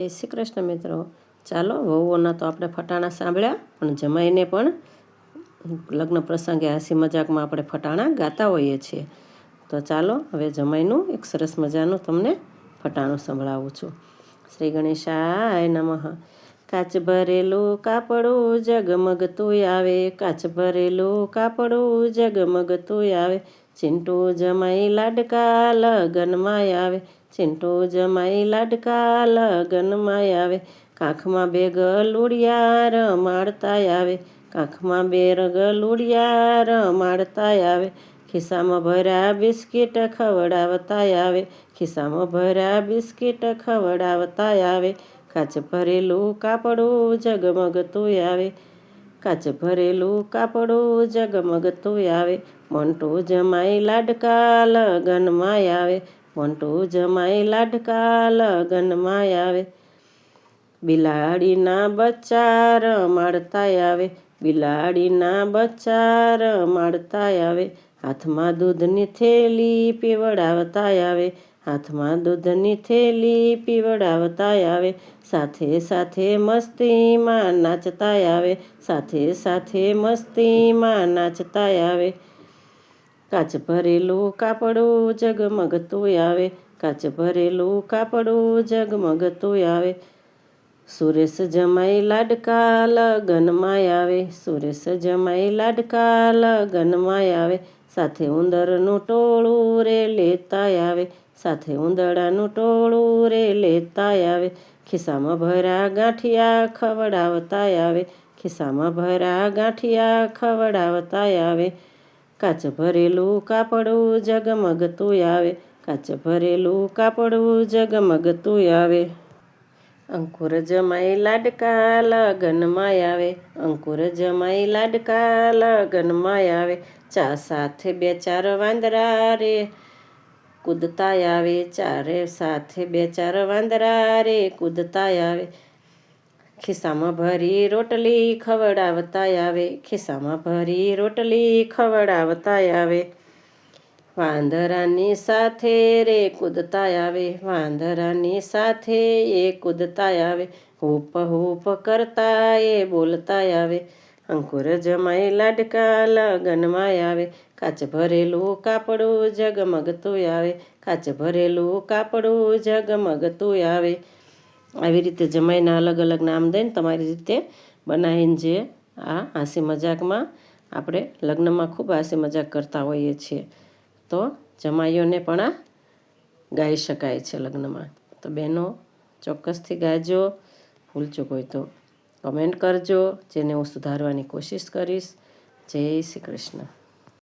જય શ્રી કૃષ્ણ મિત્રો. ચાલો, વહુઓના તો આપણે ફટાણા સાંભળ્યા, પણ જમાઈને પણ લગ્ન પ્રસંગે હાસી મજાકમાં આપણે ફટાણા ગાતા હોઈએ છીએ. તો ચાલો, હવે જમાઈનું એક સરસ મજાનું તમને ફટાણું સંભળાવું છું. શ્રી ગણેશાય નમઃ. કાચ ભરેલું કાપડું જગમગતું આવે કાચ ભરેલું કાપડું જગમગતું આવે ચિંટુ જમાઈ લાડકા લગનમાં આવે. ચિંટુ જમાઈ લાડકા લગનમાં આવે. કાંખમાં બે ગલુડિયા રમાડતા આવે. કાંખમાં બે ગલુડિયા રમાડતા આવે. ખિસ્સામાં ભર્યા બિસ્કિટ ખવડાવતા આવે. ખિસ્સામાં ભર્યા બિસ્કિટ ખવડાવતા આવે. કાચ ભરેલું કાપડું જગમગતું આવે. કાચ ભરેલું કાપડું જગમગતું આવે. મોન્ટો જમાઈ લાડકા લગનમાં આવે. મોન્ટો જમાઈ લાડકા લગનમાં આવે. બિલાડીના બચ્ચા રમાડતા આવે. બિલાડીના બચ્ચા રમાડતા આવે. હાથમાં દૂધની થેલી પીવડાવતા આવે. હાથમાં દૂધની થેલી પીવડાવતા આવે, સાથે સાથે મસ્તીમાં નાચતા આવે, સાથે સાથે મસ્તીમાં નાચતા આવે. કાચ ભરેલું કાપડું જગમગતું આવે, કાચ ભરેલું કાપડું જગમગતું આવે. સુરેશ જમાઈ લાડકા લગનમાં આવે, સુરેશ જમાઈ લાડકા લગનમાં આવે. સાથે ઉંદરનું ટોળું રે લેતા આવે, સાથે ઉંદડાનું ટોળું રે લેતા આવે. ખિસ્સામાં ભરા ગાંઠિયા ખવડાવતા આવે, ખિસ્સામાં ભરા ગાંઠિયા ખવડાવતા આવે. કાચ ભરેલું કાપડું જગમગતું આવે, કાચ ભરેલું કાપડું જગમગતું આવે. અંકુર જમાઈ લાડકા લગનમાં આવે. અંકુર જમાઈ લાડકા લગનમાં આવે. ચા સાથે બે ચાર વાંદરા રે. કૂદતા આવે. ચારે સાથે બે ચાર વાંદરા રે. કૂદતા આવે. ખિસ્સામાં ભરી રોટલી ખવડાવતા આવે. ખિસ્સામાં ભરી રોટલી ખવડાવતા આવે. વાંદરાની સાથે રે કૂદતા આવે, વાંદરાની સાથે એ કૂદતા આવે. હૂપ હૂપ કરતા એ બોલતા આવે. અંકુર જમાય લાડકા લગનમાં આવે. કાચ ભરેલું કાપડું જગમગતું આવે. કાચ ભરેલું કાપડું જગમગતું આવે. આવી રીતે જમાઈના અલગ અલગ નામ દઈને તમારી રીતે બનાવીને જે આ હાંસી મજાકમાં આપણે લગ્નમાં ખૂબ હાંસી મજાક કરતા હોઈએ છીએ. તો જમાઈઓને પણ આ ગાઈ શકાય છે લગ્નમાં. તો બહેનો, ચોક્કસથી ગાજો, ભૂલચૂક હોય તો કમેન્ટ કરજો, જેને હું સુધારવાની કોશિશ કરીશ. જય શ્રી કૃષ્ણ.